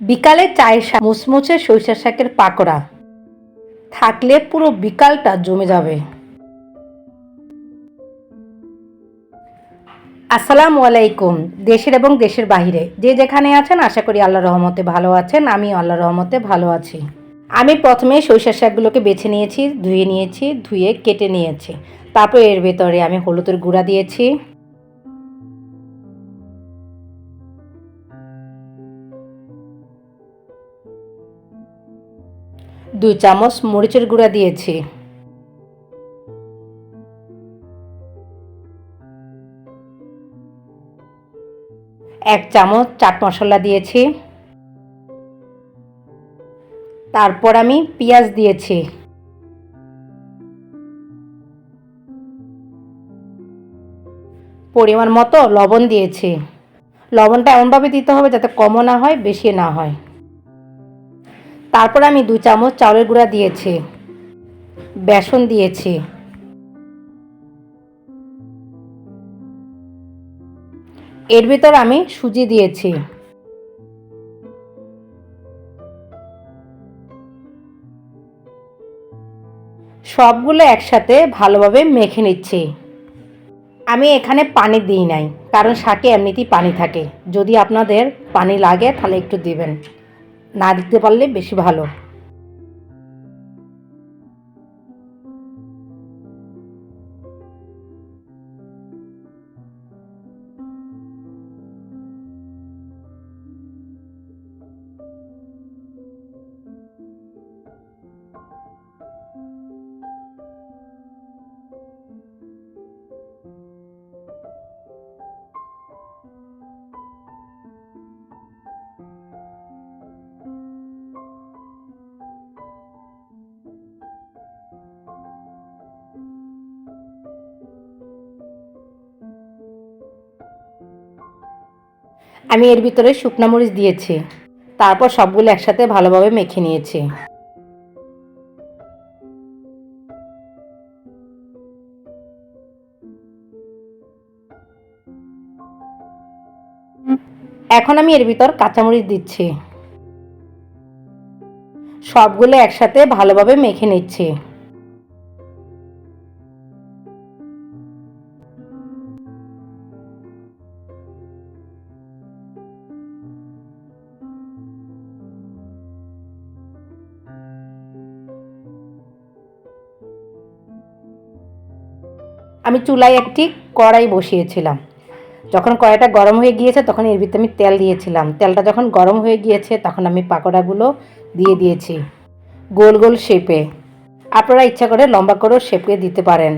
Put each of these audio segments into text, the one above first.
বিকালে চায়ের সাথে মুচমুচে সরিষা শাকের পাকোড়া। থাকলে পুরো বিকালটা জমে যাবে। আসসালামু আলাইকুম, দেশের এবং দেশের বাহিরে। যে যেখানে আছেন, আশা করি আল্লাহ রহমতে ভালো আছেন আমি আল্লাহ রহমতে ভালো আছি। আমি প্রথমে সরিষার শাকগুলোকে বেছে নিয়েছি, ধুয়ে নিয়েছি, ধুয়ে কেটে নিয়েছি। তারপর এর ভেতরে আমি হলুদের গুঁড়া দিয়েছি। দুই চামচ মরিচের গুঁড়া দিয়েছি। এক চামচ চাট মশলা দিয়েছি। তারপর আমি পেঁয়াজ দিয়েছি। পরিমাণ মতো লবণ দিয়েছি। লবণটা এমনভাবে দিতে হবে যাতে কমও না হয় বেশি না হয়। তারপর আমি দু চামচ চাউলের গুঁড়া দিয়েছি। বেসন দিয়েছি। এর ভিতর আমি সুজি দিয়েছি। সবগুলো একসাথে ভালোভাবে মেখে নিচ্ছি। আমি এখানে পানি দিই নাই, কারণ শাকে এমনিতেই পানি থাকে। যদি আপনাদের পানি লাগে, তাহলে একটু দিবেন। না দিতে পারলে বেশি ভালো। আমি এর ভিতরে শুকনো মরিচ দিয়েছি। তারপর সবগুলো একসাথে ভালোভাবে মেখে নিয়েছি। এখন আমি এর ভিতর কাঁচামরিচ দিচ্ছি। সবগুলো একসাথে ভালোভাবে মেখে নিচ্ছি। আমি চুলায় একটি কড়াই বসিয়েছিলাম। যখন কড়াইটা গরম হয়ে গিয়েছে, তখন এর ভিতরে আমি তেল দিয়েছিলাম। তেলটা যখন গরম হয়ে গিয়েছে, তখন আমি পাকোড়াগুলো দিয়ে দিয়েছি। গোল গোল শেপে। আপনারা ইচ্ছা করে লম্বা করেও শেপে দিতে পারেন।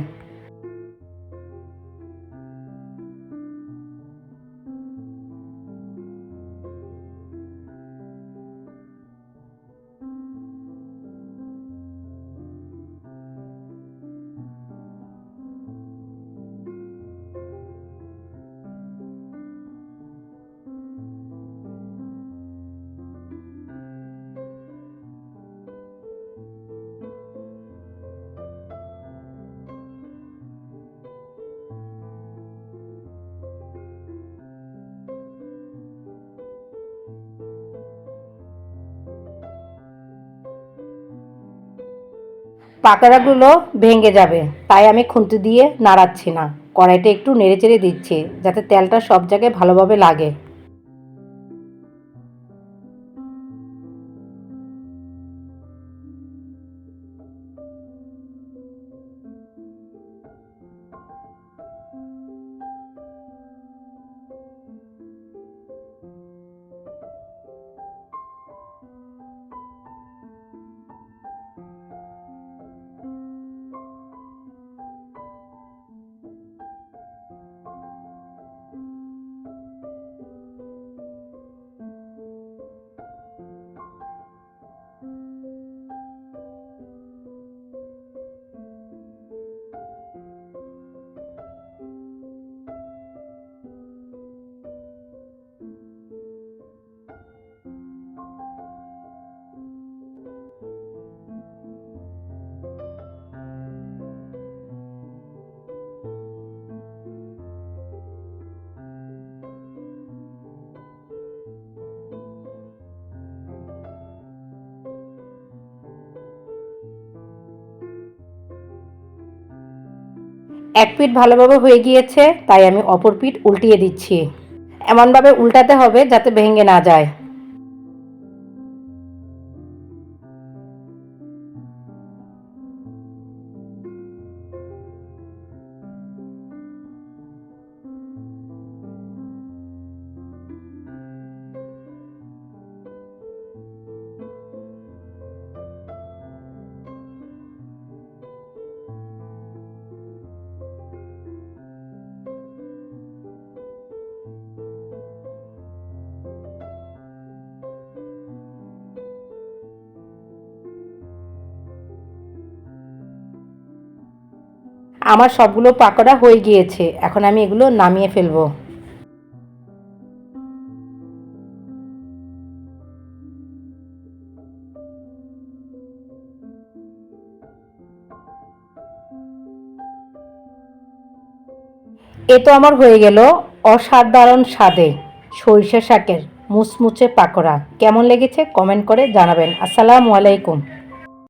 পাকোড়াগুলো ভেঙে যাবে। তাই আমি খুন্তি দিয়ে নাড়াচ্ছি না। কড়াইটা একটু নেড়ে চেড়ে দিচ্ছি, যাতে তেলটা সব জায়গায় ভালোভাবে লাগে। এক পিঠ ভালোভাবে হয়ে গিয়েছে, তাই আমি অপর পিঠ উল্টিয়ে দিচ্ছি। এমনভাবে উল্টাতে হবে যাতে ভেঙে না যায়। আমার সবগুলো পাকোড়া হয়ে গিয়েছে। এখন আমি এগুলো নামিয়ে ফেলব। এ তো আমার হয়ে গেল অসাধারণ স্বাদে সরিষা শাকের মুচমুচে পাকোড়া। কেমন লেগেছে কমেন্ট করে জানাবেন। আসসালামু আলাইকুম।